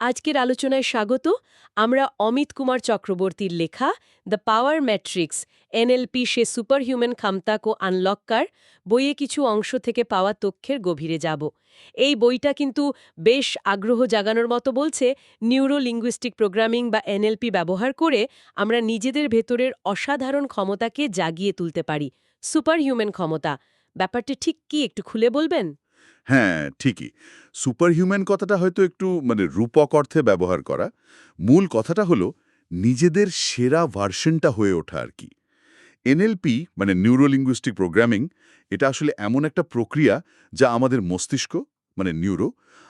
আজকের আলোচনায় স্বাগত। আমরা অমিত কুমার চক্রবর্তীর লেখা দ্য পাওয়ার ম্যাট্রিক্স, এনএলপি সে সুপারহিউম্যান ক্ষমতা কো আনলক্কার বইয়ে কিছু অংশ থেকে পাওয়া তথ্যের গভীরে যাব। এই বইটা কিন্তু বেশ আগ্রহ জাগানোর মতো বলছে নিউরো লিঙ্গুইস্টিক প্রোগ্রামিং বা এনএলপি ব্যবহার করে আমরা নিজেদের ভেতরের অসাধারণ ক্ষমতাকে জাগিয়ে তুলতে পারি। সুপারহিউম্যান ক্ষমতা। ব্যাপারটা ঠিক কি একটু খুলে বলবেন? হ্যাঁ ঠিকই। সুপারহিউম্যান কথাটা হয়তো একটু মানে রূপক অর্থে ব্যবহার করা। মূল কথাটা হলো, নিজেদের সেরা ভার্সনটা হয়ে ওঠা আর কি। এনএলপি মানে নিউরোলিঙ্গুইস্টিক প্রোগ্রামিং এটা আসলে এমন একটা প্রক্রিয়া যা আমাদের মস্তিষ্ক মানে নিউরো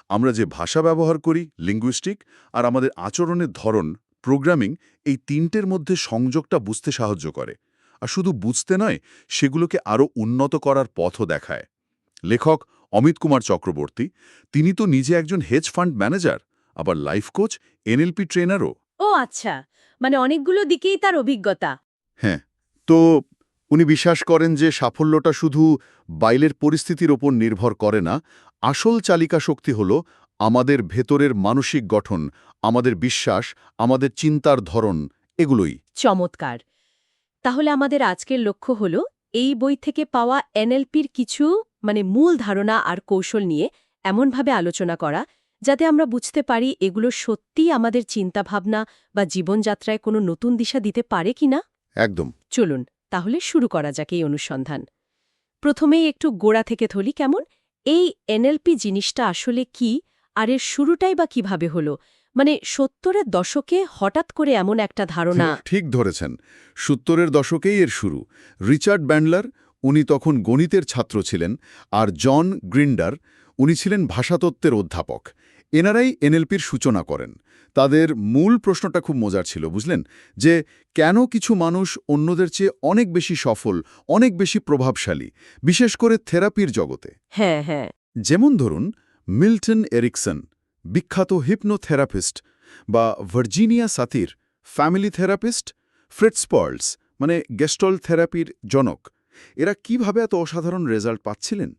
আমরা যে ভাষা ব্যবহার করি লিঙ্গুইস্টিক আর আমাদের আচরণের ধরন প্রোগ্রামিং এই তিনটের মধ্যে সংযোগটা বুঝতে সাহায্য করে। আর শুধু বুঝতে নয়, সেগুলোকে আরও উন্নত করার পথও দেখায়। লেখক অমিত কুমার চক্রবর্তী তিনি তো নিজে একজন হেজ ফান্ড ম্যানেজার আবার লাইফ কোচ এনএলপি ট্রেনারও ও আচ্ছা মানে অনেকগুলো দিকেই তার অভিজ্ঞতা। হ্যাঁ তো উনি বিশ্বাস করেন যে সাফল্যটা শুধু বাইলের পরিস্থিতির ওপর নির্ভর করে না আসল চালিকা শক্তি হল আমাদের ভেতরের মানসিক গঠন আমাদের বিশ্বাস আমাদের চিন্তার ধরন এগুলোই। চমৎকার। তাহলে আমাদের আজকের লক্ষ্য হল এই বই থেকে পাওয়া এনএলপির কিছু মানে মূল ধারণা আর কৌশল নিয়ে এমনভাবে আলোচনা করা যাতে আমরা বুঝতে পারি এগুলো সত্যিই আমাদের চিন্তাভাবনা বা জীবনযাত্রায় কোনো নতুন দিশা দিতে পারে কিনা একদম। চলুন তাহলে শুরু করা যাক এই অনুসন্ধান। প্রথমেই একটু গোড়া থেকে থলি কেমন? এই এনএলপি জিনিসটা আসলে কি? আর এর শুরুটাই বা কীভাবে হলো? মানে সত্তরের দশকে হঠাৎ করে এমন একটা ধারণা ঠিক ধরেছেন। সত্তরের দশকেই এর শুরু। রিচার্ড ব্যান্ডলার উনি তখন গণিতের ছাত্র ছিলেন আর জন গ্রিন্ডার উনি ছিলেন ভাষাতত্ত্বের অধ্যাপক। এনারাই এনএলপির সূচনা করেন। তাদের মূল প্রশ্নটা খুব মজার ছিল বুঝলেন? যে কেন কিছু মানুষ অন্যদের চেয়ে অনেক বেশি সফল অনেক বেশি প্রভাবশালী বিশেষ করে থেরাপির জগতে? হ্যাঁ হ্যাঁ। যেমন ধরুন মিল্টন এরিকসন বিখ্যাত হিপনোথেরাপিস্ট বা Virginia Satir family therapist Fritz Perls মানে গেস্টল থেরাপির জনক। এরা কীভাবে এত অসাধারণ রেজাল্ট পাচ্ছিলেন?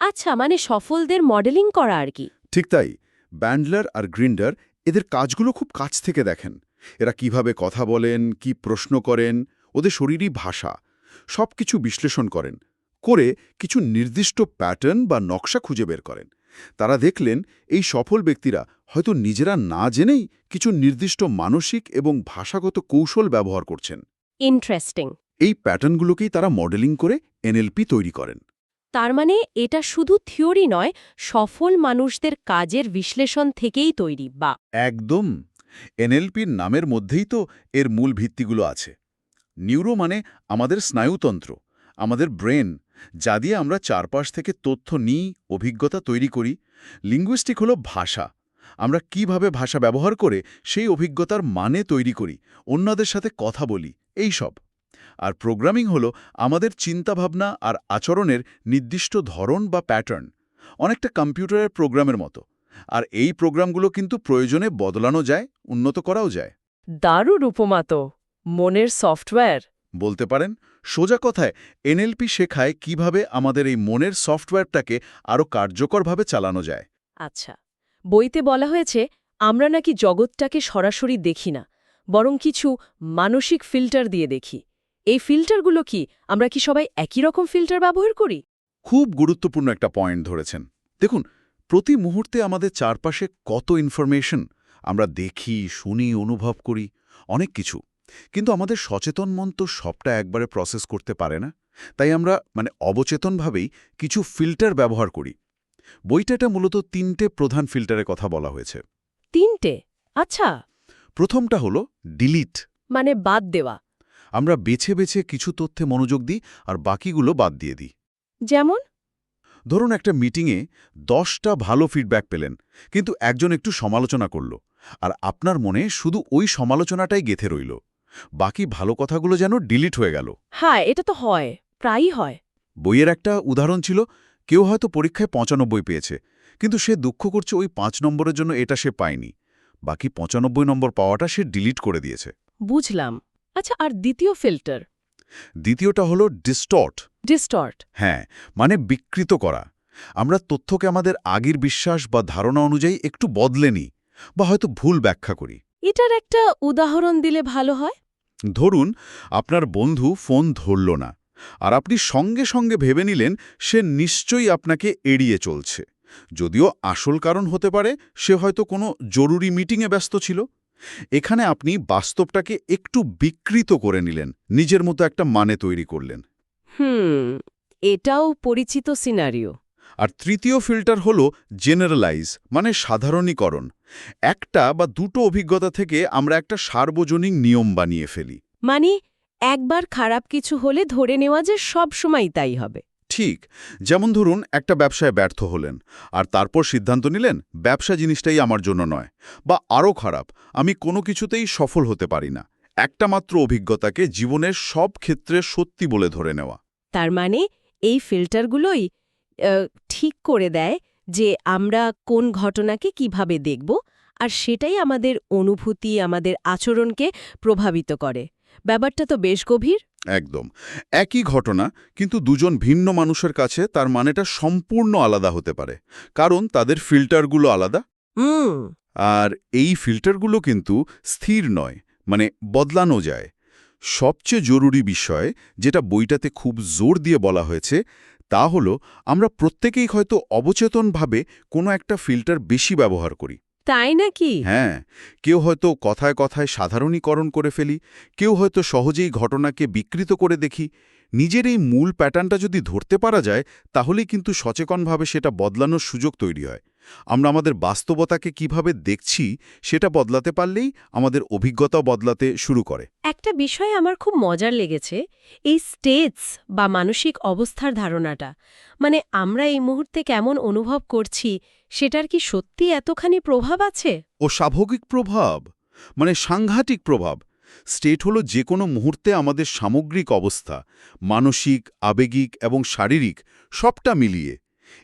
আচ্ছা মানে সফলদের মডেলিং করা আর কি। ঠিক তাই। ব্যান্ডলার আর গ্রিন্ডার এদের কাজগুলো খুব কাছ থেকে দেখেন। এরা কীভাবে কথা বলেন কি প্রশ্ন করেন ওদের শরীরী ভাষা সব কিছু বিশ্লেষণ করেন করে কিছু নির্দিষ্ট প্যাটার্ন বা নকশা খুঁজে বের করেন। তারা দেখলেন এই সফল ব্যক্তিরা হয়তো নিজেরা না জেনেই কিছু নির্দিষ্ট মানসিক এবং ভাষাগত কৌশল ব্যবহার করছেন। ইন্টারেস্টিং এই প্যাটার্নগুলোকেই তারা মডেলিং করে এনএলপি তৈরি করেন। তার মানে এটা শুধু থিওরি নয় সফল মানুষদের কাজের বিশ্লেষণ থেকেই তৈরি বা। একদম। এনএলপির নামের মধ্যেই তো এর মূল ভিত্তিগুলো আছে। নিউরো মানে আমাদের স্নায়ুতন্ত্র আমাদের ব্রেন যা দিয়ে আমরা চারপাশ থেকে তথ্য নিই অভিজ্ঞতা তৈরি করি। লিঙ্গুইস্টিক হলো ভাষা। আমরা কীভাবে ভাষা ব্যবহার করে সেই অভিজ্ঞতার মানে তৈরি করি অন্যদের সাথে কথা বলি এই সব। আর প্রোগ্রামিং হলো আমাদের চিন্তাভাবনা আর আচরণের নির্দিষ্ট ধরন বা প্যাটার্ন অনেকটা কম্পিউটারের প্রোগ্রামের মতো। আর এই প্রোগ্রামগুলো কিন্তু প্রয়োজনে বদলানো যায় উন্নত করাও যায়। দারুণ উপমা তো মনের সফটওয়্যার বলতে পারেন সোজা কথায় এনএলপি শেখায় কীভাবে আমাদের এই মনের সফটওয়্যারটাকে আরও কার্যকরভাবে চালানো যায়। আচ্ছা বইতে বলা হয়েছে আমরা নাকি জগৎটাকে সরাসরি দেখি না বরং কিছু মানসিক ফিল্টার দিয়ে দেখি। এই ফিল্টারগুলো কি আমরা কি সবাই একই রকম ফিল্টার ব্যবহার করি? খুব গুরুত্বপূর্ণ একটা পয়েন্ট ধরেছেন। দেখুন প্রতি মুহূর্তে আমাদের চারপাশে কত ইনফরমেশন আমরা দেখি শুনি অনুভব করি অনেক কিছু। কিন্তু আমাদের সচেতন মন তো সবটা একবারে প্রসেস করতে পারে না। তাই আমরা মানে অবচেতনভাবেই কিছু ফিল্টার ব্যবহার করি। বইটাটা মূলত তিনটে প্রধান ফিল্টারের কথা বলা হয়েছে। তিনটে? আচ্ছা। প্রথমটা হলো ডিলিট মানে বাদ দেওয়া। আমরা বেছে বেছে কিছু তথ্যে মনোযোগ দিই আর বাকিগুলো বাদ দিয়ে দিই। যেমন? ধরুন একটা মিটিংয়ে দশটা ভালো ফিডব্যাক পেলেন কিন্তু একজন একটু সমালোচনা করল আর আপনার মনে শুধু ওই সমালোচনাটাই গেথে রইল। বাকি ভালো কথাগুলো যেন ডিলিট হয়ে গেল। হ্যাঁ এটা তো হয় প্রায়ই হয়। বইয়ের একটা উদাহরণ ছিল কেউ হয়তো পরীক্ষায় পঁচানব্বই পেয়েছে কিন্তু সে দুঃখ করছে ওই পাঁচ নম্বরের জন্য এটা সে পায়নি। বাকি পঁচানব্বই নম্বর পাওয়াটা সে ডিলিট করে দিয়েছে। বুঝলাম। আচ্ছা আর দ্বিতীয় ফিল্টার? দ্বিতীয়টা হলো ডিস্টর্ট। ডিস্টর্ট। হ্যাঁ মানে বিকৃত করা। আমরা তথ্যকে আমাদের আগের বিশ্বাস বা ধারণা অনুযায়ী একটু বদলে নিই বা হয়তো ভুল ব্যাখ্যা করি। এটার একটা উদাহরণ দিলে ভালো হয়? ধরুন আপনার বন্ধু ফোন ধরল না আর আপনি সঙ্গে সঙ্গে ভেবে নিলেন সে নিশ্চয়ই আপনাকে এড়িয়ে চলছে। যদিও আসল কারণ হতে পারে সে হয়তো কোনো জরুরি মিটিংয়ে ব্যস্ত ছিল। এখানে আপনি বাস্তবটাকে একটু বিকৃত করে নিলেন নিজের মতো একটা মানে তৈরি করলেন। হুম এটাও পরিচিত সিনারিও। আর তৃতীয় ফিল্টার হল জেনারেলাইজ মানে সাধারণীকরণ। একটা বা দুটো অভিজ্ঞতা থেকে আমরা একটা সার্বজনীন নিয়ম বানিয়ে ফেলি। মানে একবার খারাপ কিছু হলে ধরে নেওয়া যে সব সময় তাই হবে। ঠিক যেমন ধরুন একটা ব্যবসায় ব্যর্থ হলেন আর তারপর সিদ্ধান্ত নিলেন ব্যবসা জিনিসটাই আমার জন্য নয় বা আরও খারাপ আমি কোনো কিছুতেই সফল হতে পারি না। একটা মাত্র অভিজ্ঞতাকে জীবনের সব ক্ষেত্রে সত্যি বলে ধরে নেওয়া। তার মানে এই ফিল্টারগুলোই ঠিক করে দেয় যে আমরা কোন ঘটনাকে কীভাবে দেখব আর সেটাই আমাদের অনুভূতি আমাদের আচরণকে প্রভাবিত করে। ব্যাপারটা তো বেশ গভীর। একদম। একই ঘটনা কিন্তু দুজন ভিন্ন মানুষের কাছে তার মানেটা সম্পূর্ণ আলাদা হতে পারে। কারণ তাদের ফিল্টারগুলো আলাদা। হুম। আর এই ফিল্টারগুলো কিন্তু স্থির নয় মানে বদলানো যায়। সবচেয়ে জরুরি বিষয় যেটা বইটাতে খুব জোর দিয়ে বলা হয়েছে তা হল আমরা প্রত্যেকেই হয়তো অবচেতনভাবে কোনো একটা ফিল্টার বেশি ব্যবহার করি। তাই নাকি? হ্যাঁ কেউ হয়তো কথায় কথায় সাধারণীকরণ করে ফেলি কেউ হয়তো সহজেই ঘটনাকে বিকৃত করে দেখি। নিজের এই মূল প্যাটার্নটা যদি ধরতে পারা যায় তাহলেই কিন্তু সচেতনভাবে সেটা বদলানোর সুযোগ তৈরি হয়। আমরা আমাদের বাস্তবতাকে কীভাবে দেখছি সেটা বদলাতে পারলেই আমাদের অভিজ্ঞতা বদলাতে শুরু করে। একটা বিষয় আমার খুব মজার লেগেছে এই স্টেটস বা মানসিক অবস্থার ধারণাটা। মানে আমরা এই মুহূর্তে কেমন অনুভব করছি সেটার কি সত্যি এতখানি প্রভাব আছে? ও স্বাভাবিক প্রভাব মানে সাংঘাতিক প্রভাব। স্টেট হলো যে কোনো মুহূর্তে আমাদের সামগ্রিক অবস্থা মানসিক আবেগিক এবং শারীরিক সবটা মিলিয়ে।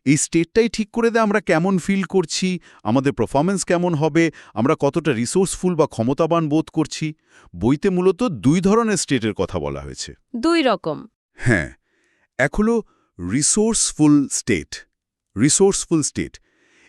এই স্টেটটাই ঠিক করে দেয় আমরা কেমন ফিল করছি আমাদের পারফরমেন্স কেমন হবে আমরা কতটা রিসোর্সফুল বা ক্ষমতাবান বোধ করছি। বইতে মূলত দুই ধরনের স্টেটের কথা বলা হয়েছে। দুই রকম। হ্যাঁ এক হলো রিসোর্সফুল স্টেট রিসোর্সফুল স্টেট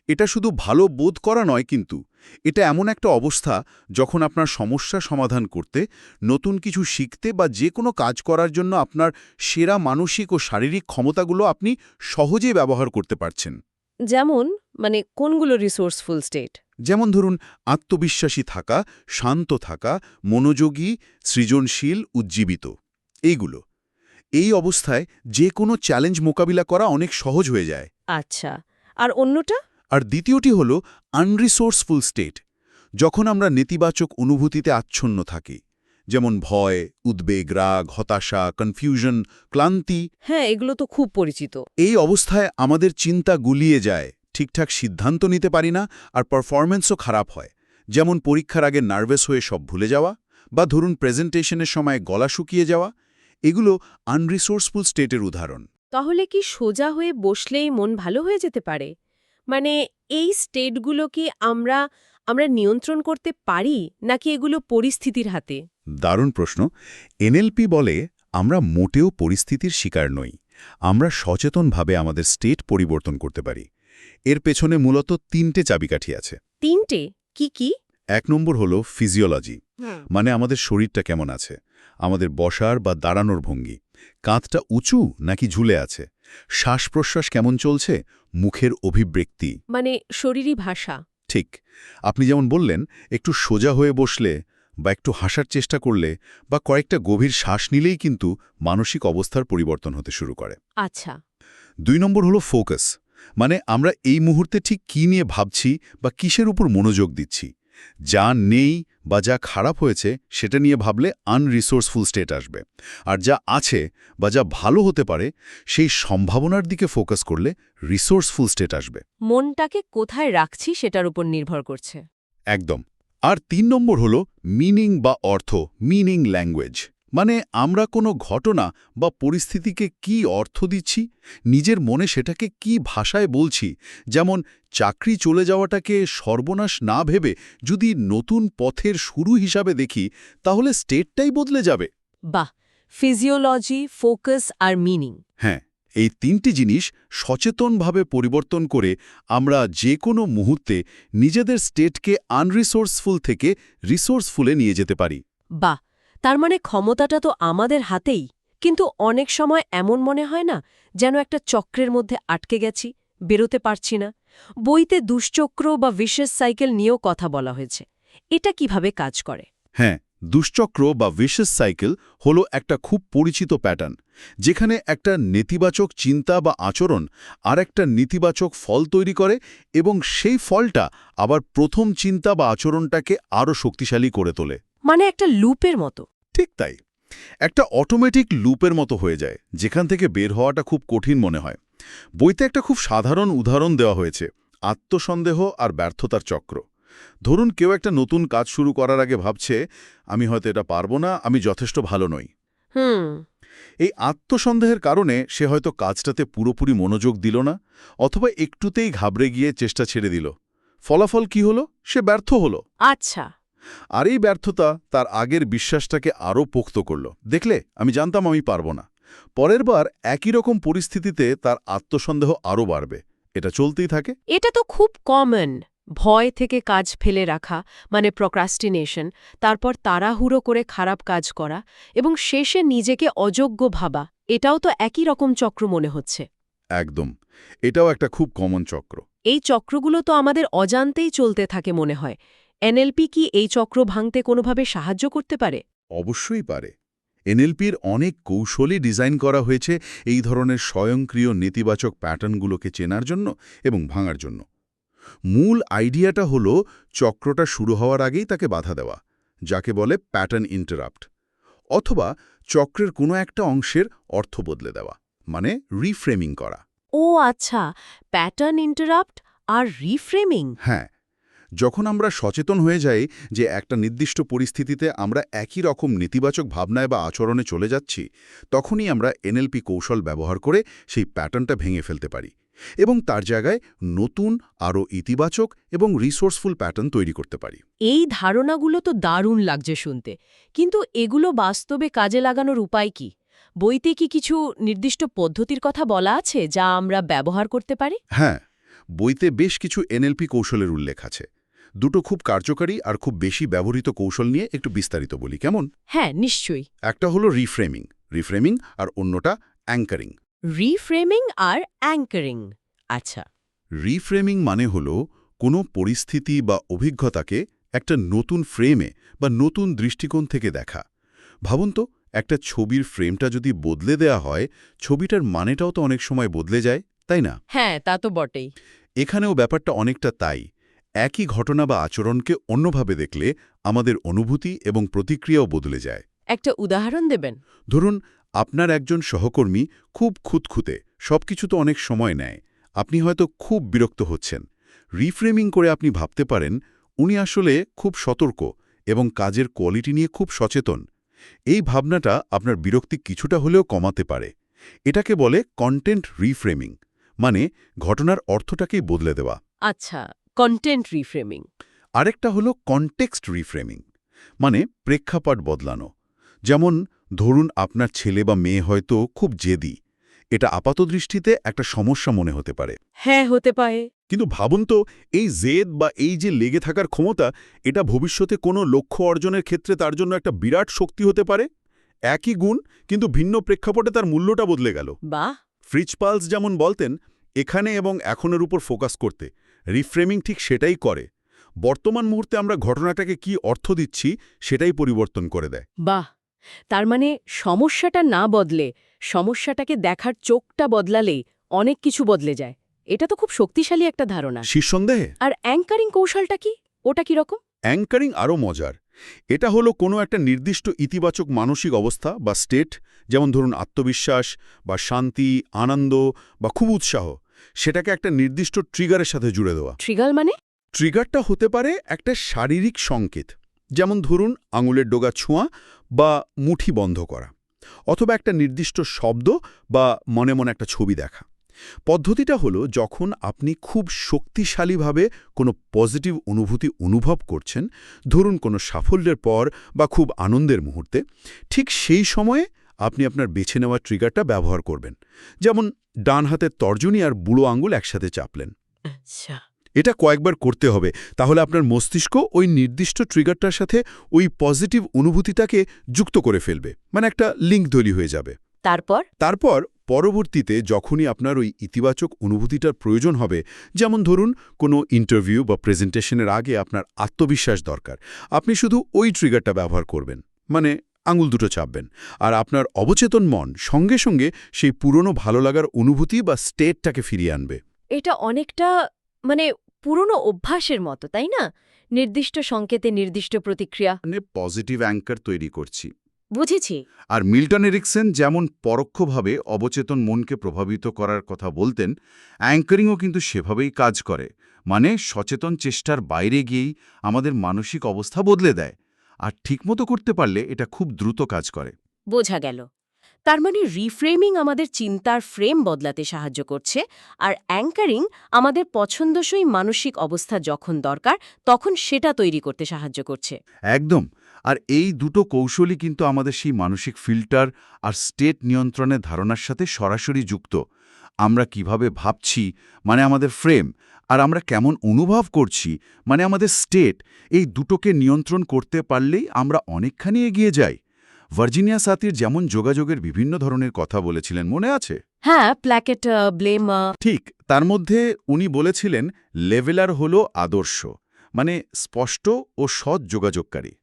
এটা শুধু ভালো বোধ করা নয় কিন্তু এটা এমন একটা অবস্থা যখন আপনার সমস্যা সমাধান করতে নতুন কিছু শিখতে বা যে কোনো কাজ করার জন্য আপনার সেরা মানসিক ও শারীরিক ক্ষমতাগুলো আপনি সহজেই ব্যবহার করতে পারছেন। যেমন মানে কোনগুলো রিসোর্সফুল স্টেট যেমন ধরুন আত্মবিশ্বাসী থাকা শান্ত থাকা মনোযোগী সৃজনশীল উজ্জীবিত। এইগুলো। এই অবস্থায় যে কোনো চ্যালেঞ্জ মোকাবিলা করা অনেক সহজ হয়ে যায়। আচ্ছা। আর অন্যটা? আর দ্বিতীয়টি হল আনরিসোর্সফুল স্টেট যখন আমরা নেতিবাচক অনুভূতিতে আচ্ছন্ন থাকি যেমন ভয় উদ্বেগ রাগ হতাশা কনফিউশন ক্লান্তি। হ্যাঁ এগুলো তো খুব পরিচিত। এই অবস্থায় আমাদের চিন্তা গুলিয়ে যায় ঠিকঠাক সিদ্ধান্ত নিতে পারি না আর পারফরম্যান্সও খারাপ হয় যেমন পরীক্ষার আগে নার্ভাস হয়ে সব ভুলে যাওয়া বা ধরুন প্রেজেন্টেশনের সময় গলা শুকিয়ে যাওয়া এগুলো আনরিসোর্সফুল স্টেটের উদাহরণ। তাহলে কি সোজা হয়ে বসলেই মন ভালো হয়ে যেতে পারে? মানে এই স্টেটগুলো কি আমরা আমরা নিয়ন্ত্রণ করতে পারি নাকি এগুলো পরিস্থিতির হাতে? দারুণ প্রশ্ন। এনএলপি বলে আমরা মোটেও পরিস্থিতির শিকার নই। আমরা সচেতনভাবে আমাদের স্টেট পরিবর্তন করতে পারি। এর পেছনে মূলত তিনটে চাবিকাঠি আছে। তিনটে? কি কি? এক নম্বর হল ফিজিওলজি মানে আমাদের শরীরটা কেমন আছে? আমাদের বসার বা দাঁড়ানোর ভঙ্গি। কাঁধটা উঁচু নাকি ঝুলে আছে? শ্বাস প্রশ্বাস কেমন চলছে? মুখের অভিব্যক্তি। মানে শরীরী ভাষা। ঠিক। আপনি যেমন বললেন একটু সোজা হয়ে বসলে বা একটু হাসার চেষ্টা করলে বা কয়েকটা গভীর শ্বাস নিলেই কিন্তু মানসিক অবস্থার পরিবর্তন হতে শুরু করে। আচ্ছা। দুই নম্বর হলো ফোকাস। মানে আমরা এই মুহূর্তে ঠিক কী নিয়ে ভাবছি বা কিসের উপর মনোযোগ দিচ্ছি? যা নেই বা যা খারাপ হয়েছে সেটা নিয়ে ভাবলে আনরিসোর্সফুল স্টেট আসবে। আর যা আছে বা যা ভালো হতে পারে সেই সম্ভাবনার দিকে ফোকাস করলে রিসোর্সফুল স্টেট আসবে। মনটাকে কোথায় রাখছি সেটার উপর নির্ভর করছে। একদম। আর তিন নম্বর হল মিনিং বা অর্থ মিনিং ল্যাঙ্গুয়েজ মানে আমরা কোনো ঘটনা বা পরিস্থিতিকে কি অর্থ দিচ্ছি নিজের মনে সেটাকে কি ভাষায় বলছি যেমন চাকরি চলে যাওয়াটাকে সর্বনাশ না ভেবে যদি নতুন পথের শুরু হিসাবে দেখি তাহলে স্টেটটাই বদলে যাবে। বাহ! ফিজিওলজি ফোকাস আর মিনিং। হ্যাঁ এই তিনটি জিনিস সচেতনভাবে পরিবর্তন করে আমরা যে কোনো মুহূর্তে নিজেদের স্টেটকে আনরিসোর্সফুল থেকে রিসোর্সফুলে নিয়ে যেতে পারি। বাহ! তার মানে ক্ষমতাটা তো আমাদের হাতেই। কিন্তু অনেক সময় এমন মনে হয় না, যেন একটা চক্রের মধ্যে আটকে গেছি, বেরোতে পারছি না। বইতে দুশ্চক্র বা বিশেষ সাইকেল নিয়েও কথা বলা হয়েছে। এটা কীভাবে কাজ করে? হ্যাঁ দুশ্চক্র বা ভিশাস সাইকেল হলো একটা খুব পরিচিত প্যাটার্ন যেখানে একটা নেতিবাচক চিন্তা বা আচরণ আর একটা নেতিবাচক ফল তৈরি করে এবং সেই ফলটা আবার প্রথম চিন্তা বা আচরণটাকে আরও শক্তিশালী করে তোলে। মানে একটা লুপের মতো। ঠিক তাই। একটা অটোমেটিক লুপের মতো হয়ে যায় যেখান থেকে বের হওয়াটা খুব কঠিন মনে হয়। বইতে একটা খুব সাধারণ উদাহরণ দেওয়া হয়েছে আত্মসন্দেহ আর ব্যর্থতার চক্র। ধরুন কেউ একটা নতুন কাজ শুরু করার আগে ভাবছে আমি হয়তো এটা পারব না আমি যথেষ্ট ভালো নই। হুম। এই আত্মসন্দেহের কারণে সে হয়তো কাজটাতে পুরোপুরি মনোযোগ দিল না অথবা একটুতেই ঘাবড়ে গিয়ে চেষ্টা ছেড়ে দিল। ফলাফল কি হলো? সে ব্যর্থ হলো। আচ্ছা। আর এই ব্যর্থতা তার আগের বিশ্বাসটাকে আরও পোক্ত করল। দেখলে আমি জানতাম আমি পারব না। পরের বার একই রকম পরিস্থিতিতে তার আত্মসন্দেহ আরও বাড়বে। এটা চলতেই থাকে। এটা তো খুব কমন। ভয় থেকে কাজ ফেলে রাখা মানে প্রক্রাস্টিনেশন তারপর তাড়াহুড়ো করে খারাপ কাজ করা এবং শেষে নিজেকে অযোগ্য ভাবা এটাও তো একই রকম চক্র মনে হচ্ছে। একদম। এটাও একটা খুব কমন চক্র। এই চক্রগুলো তো আমাদের অজান্তেই চলতে থাকে মনে হয়। এনএলপি কি এই চক্র ভাঙতে কোনোভাবে সাহায্য করতে পারে? অবশ্যই পারে। এনএলপির অনেক কৌশলই ডিজাইন করা হয়েছে এই ধরনের স্বয়ংক্রিয় নেতিবাচক প্যাটার্নগুলোকে চেনার জন্য এবং ভাঙার জন্য। মূল আইডিয়াটা হলো চক্রটা শুরু হওয়ার আগেই তাকে বাধা দেওয়া যাকে বলে প্যাটার্ন ইন্টারাপ্ট অথবা চক্রের কোনো একটা অংশের অর্থ বদলে দেওয়া মানে রিফ্রেমিং করা। ও আচ্ছা প্যাটার্ন ইন্টারাপ্ট আর রিফ্রেমিং? হ্যাঁ যখন আমরা সচেতন হয়ে যাই যে একটা নির্দিষ্ট পরিস্থিতিতে আমরা একই রকম নেতিবাচক ভাবনায় বা আচরণে চলে যাচ্ছি তখনই আমরা এনএলপি কৌশল ব্যবহার করে সেই প্যাটার্নটা ভেঙে ফেলতে পারি এবং তার জায়গায় নতুন আরও ইতিবাচক এবং রিসোর্সফুল প্যাটার্ন তৈরি করতে পারি। এই ধারণাগুলো তো দারুণ লাগছে শুনতে। কিন্তু এগুলো বাস্তবে কাজে লাগানোর উপায় কি? বইতে কি কিছু নির্দিষ্ট পদ্ধতির কথা বলা আছে যা আমরা ব্যবহার করতে পারি? হ্যাঁ বইতে বেশ কিছু এনএলপি কৌশলের উল্লেখ আছে। দুটো খুব কার্যকারী আর খুব বেশি ব্যবহৃত কৌশল নিয়ে একটু বিস্তারিত বলি কেমন? হ্যাঁ নিশ্চয়ই। একটা হলো রিফ্রেমিং। রিফ্রেমিং আর অন্যটা অ্যাঙ্কারিং। রিফ্রেমিং আর অ্যাঙ্কারিং। আচ্ছা। রিফ্রেমিং মানে হল কোনো পরিস্থিতি বা অভিজ্ঞতাকে একটা নতুন ফ্রেমে বা নতুন দৃষ্টিকোণ থেকে দেখা। ভাবুন তো একটা ছবির ফ্রেমটা যদি বদলে দেয়া হয় ছবিটার মানেটাও তো অনেক সময় বদলে যায় তাই না? হ্যাঁ তা তো বটেই। এখানেও ব্যাপারটা অনেকটা তাই। একই ঘটনা বা আচরণকে অন্যভাবে দেখলে আমাদের অনুভূতি এবং প্রতিক্রিয়াও বদলে যায়। একটা উদাহরণ দেবেন? ধরুন আপনার একজন সহকর্মী খুব খুঁতখুঁতে সবকিছু তো অনেক সময় নেয় আপনি হয়তো খুব বিরক্ত হচ্ছেন। রিফ্রেমিং করে আপনি ভাবতে পারেন উনি আসলে খুব সতর্ক এবং কাজের কোয়ালিটি নিয়ে খুব সচেতন। এই ভাবনাটা আপনার বিরক্তি কিছুটা হলেও কমাতে পারে। এটাকে বলে কন্টেন্ট রিফ্রেমিং মানে ঘটনার অর্থটাকেই বদলে দেওয়া। আচ্ছা কন্টেন্ট রিফ্রেমিং আরেকটা হলো কনটেক্সট রিফ্রেমিং মানে প্রেক্ষাপট বদলানো। যেমন ধরুন আপনার ছেলে বা মেয়ে হয়তো খুব জেদি। এটা আপাত দৃষ্টিতে একটা সমস্যা মনে হতে পারে। হ্যাঁ হতে পারে। কিন্তু ভাবুন তো এই জেদ বা এই যে লেগে থাকার ক্ষমতা এটা ভবিষ্যতে কোনো লক্ষ্য অর্জনের ক্ষেত্রে তার জন্য একটা বিরাট শক্তি হতে পারে। একই গুণ কিন্তু ভিন্ন প্রেক্ষাপটে তার মূল্যটা বদলে গেল। বাহ! ফ্রিজ পালস যেমন বলতেন এখানে এবং এখনের উপর ফোকাস করতে। রিফ্রেমিং ঠিক সেটাই করে। বর্তমান মুহূর্তে আমরা ঘটনাটাকে কি অর্থ দিচ্ছি সেটাই পরিবর্তন করে দেয়। বাহ! তার মানে সমস্যাটা না বদলে সমস্যাটাকে দেখার চোখটা বদলালেই অনেক কিছু বদলে যায়। এটা তো খুব শক্তিশালী একটা ধারণা। শীর্ষন্দেহে আর অ্যাঙ্কারিং কৌশলটা কি? ওটা কি রকম? অ্যাঙ্কারিং আরও মজার। এটা হলো কোনো একটা নির্দিষ্ট ইতিবাচক মানসিক অবস্থা বা স্টেট যেমন ধরুন আত্মবিশ্বাস বা শান্তি আনন্দ বা খুব উৎসাহ। সেটাকে একটা নির্দিষ্ট ট্রিগারের সাথে জুড়ে দেওয়া। ট্রিগাল মানে? ট্রিগারটা হতে পারে একটা শারীরিক সংকেত যেমন ধরুন আঙুলের ডোগা ছোঁয়া বা মুঠি বন্ধ করা অথবা একটা নির্দিষ্ট শব্দ বা মনে মনে একটা ছবি দেখা। পদ্ধতিটা হলো যখন আপনি খুব শক্তিশালীভাবে কোনো পজিটিভ অনুভূতি অনুভব করছেন ধরুন কোনো সাফল্যের পর বা খুব আনন্দের মুহূর্তে ঠিক সেই সময়ে আপনি আপনার বেছে নেওয়া ট্রিগারটা ব্যবহার করবেন। যেমন ডান হাতের তর্জনী আর বুড়ো আঙ্গুল একসাথে চাপলেন। আচ্ছা। এটা কয়েকবার করতে হবে তাহলে আপনার মস্তিষ্ক ওই নির্দিষ্ট ট্রিগারটার সাথে ওই পজিটিভ অনুভূতিটাকে যুক্ত করে ফেলবে মানে একটা লিঙ্ক তৈরি হয়ে যাবে। তারপর? তারপর পরবর্তীতে যখনই আপনার ওই ইতিবাচক অনুভূতিটার প্রয়োজন হবে যেমন ধরুন কোনো ইন্টারভিউ বা প্রেজেন্টেশনের আগে আপনার আত্মবিশ্বাস দরকার। আপনি শুধু ওই ট্রিগারটা ব্যবহার করবেন মানে আঙুল দুটো চাপবেন। আর আপনার অবচেতন মন সঙ্গে সঙ্গে সেই পুরনো ভালো লাগার অনুভূতি বা স্টেটটাকে ফিরিয়ে আনবে। এটা অনেকটা মানে পুরনো অভ্যাসের মতো তাই না? নির্দিষ্ট সংকেতে নির্দিষ্ট প্রতিক্রিয়া। মানে পজিটিভ অ্যাঙ্কার তৈরি করছি। বুঝেছি। আর মিল্টন এরিকসেন যেমন পরোক্ষভাবে অবচেতন মনকে প্রভাবিত করার কথা বলতেন অ্যাঙ্কারিংও কিন্তু সেভাবেই কাজ করে। মানে সচেতন চেষ্টার বাইরে গিয়েই আমাদের মানসিক অবস্থা বদলে দেয়। আর ঠিকমতো করতে পারলে এটা খুব দ্রুত কাজ করে। বোঝা গেল। তার মানে রিফ্রেমিং আমাদের চিন্তার ফ্রেম বদলাতে সাহায্য করছে আর অ্যাঙ্কারিং আমাদের পছন্দসই মানসিক অবস্থা যখন দরকার তখন সেটা তৈরি করতে সাহায্য করছে। একদম। আর এই দুটো কৌশলই কিন্তু আমাদের সেই মানসিক ফিল্টার আর স্টেট নিয়ন্ত্রণের ধারণার সাথে সরাসরি যুক্ত। আমরা কীভাবে ভাবছি মানে আমাদের ফ্রেম আর আমরা কেমন অনুভব করছি মানে আমাদের স্টেট এই দুটোকে নিয়ন্ত্রণ করতে পারলেই আমরা অনেকখানি এগিয়ে যাই। ভার্জিনিয়া সাতির যেমন যোগাযোগের বিভিন্ন ধরনের কথা বলেছিলেন মনে আছে? হ্যাঁ প্ল্যাকেট ব্লেম ঠিক তার মধ্যে উনি বলেছিলেন লেভেলার হল আদর্শ মানে স্পষ্ট ও সৎ যোগাযোগকারী।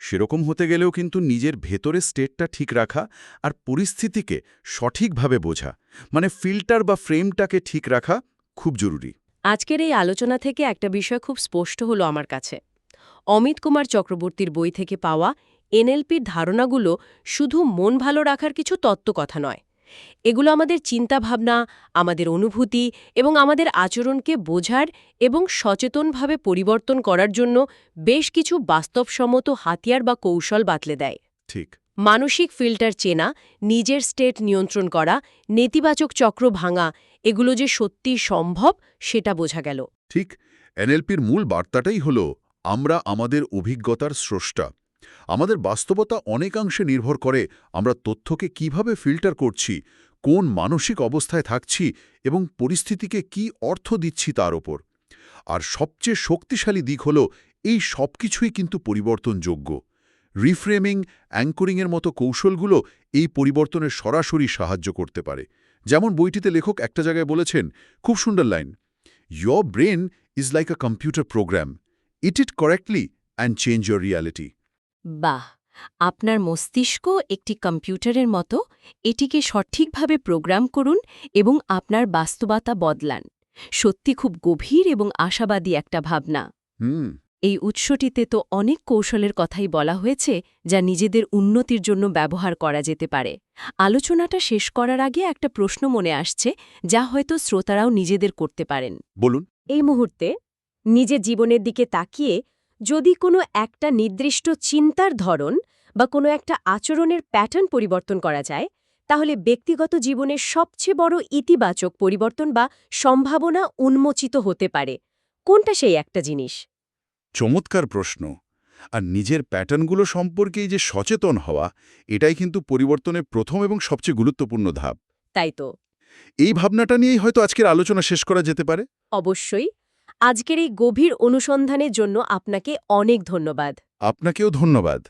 সেরকম হতে গেলেও কিন্তু নিজের ভেতরে স্টেটটা ঠিক রাখা আর পরিস্থিতিকে সঠিকভাবে বোঝা মানে ফিল্টার বা ফ্রেমটাকে ঠিক রাখা খুব জরুরি। আজকের এই আলোচনা থেকে একটা বিষয় খুব স্পষ্ট হলো আমার কাছে। অমিত কুমার চক্রবর্তীর বই থেকে পাওয়া এনএলপির ধারণাগুলো শুধু মন ভালো রাখার কিছু তত্ত্বকথা নয়। এগুলো আমাদের চিন্তাভাবনা, আমাদের অনুভূতি এবং আমাদের আচরণকে বোঝার এবং সচেতনভাবে পরিবর্তন করার জন্য বেশ কিছু বাস্তবসম্মত হাতিয়ার বা কৌশল বাতলে দেয়। ঠিক। মানসিক ফিল্টার চেনা, নিজের স্টেট নিয়ন্ত্রণ করা, নেতিবাচক চক্র ভাঙা, এগুলো যে সত্যি সম্ভব, সেটা বোঝা গেল। ঠিক, এনএলপির মূল বার্তাটাই হল, আমরা আমাদের অভিজ্ঞতার স্রষ্টা। আমাদের বাস্তবতা অনেকাংশে নির্ভর করে আমরা তথ্যকে কীভাবে ফিল্টার করছি, কোন মানসিক অবস্থায় থাকছি এবং পরিস্থিতিকে কি অর্থ দিচ্ছি তার ওপর। আর সবচেয়ে শক্তিশালী দিক হল, এই সবকিছুই কিন্তু পরিবর্তনযোগ্য। রিফ্রেমিং অ্যাঙ্করিংয়ের মতো কৌশলগুলো এই পরিবর্তনে সরাসরি সাহায্য করতে পারে। যেমন বইটিতে লেখক একটা জায়গায় বলেছেন খুব সুন্দর line Your brain is like a computer program it it correctly and change your reality বাহ! আপনার মস্তিষ্ক একটি কম্পিউটারের মতো এটিকে সঠিকভাবে প্রোগ্রাম করুন এবং আপনার বাস্তবতা বদলান। সত্যি খুব গভীর এবং আশাবাদী একটা ভাবনা। হুম। এই উৎসটিতে তো অনেক কৌশলের কথাই বলা হয়েছে যা নিজেদের উন্নতির জন্য ব্যবহার করা যেতে পারে। আলোচনাটা শেষ করার আগে একটা প্রশ্ন মনে আসছে যা হয়তো শ্রোতারাও নিজেদের করতে পারেন। বলুন। এই মুহূর্তে নিজের জীবনের দিকে তাকিয়ে যদি কোনো একটা নির্দিষ্ট চিন্তার ধরন বা কোনো একটা আচরণের প্যাটার্ন পরিবর্তন করা যায় তাহলে ব্যক্তিগত জীবনের সবচেয়ে বড় ইতিবাচক পরিবর্তন বা সম্ভাবনা উন্মোচিত হতে পারে। কোনটা সেই একটা জিনিস? চমৎকার প্রশ্ন। আর নিজের প্যাটার্নগুলো সম্পর্কেই যে সচেতন হওয়া এটাই কিন্তু পরিবর্তনের প্রথম এবং সবচেয়ে গুরুত্বপূর্ণ ধাপ। তাই তো। এই ভাবনাটা নিয়েই হয়তো আজকের আলোচনা শেষ করা যেতে পারে। অবশ্যই। আজকের এই গভীর অনুসন্ধানের জন্য আপনাকে অনেক ধন্যবাদ। আপনাকেও ধন্যবাদ।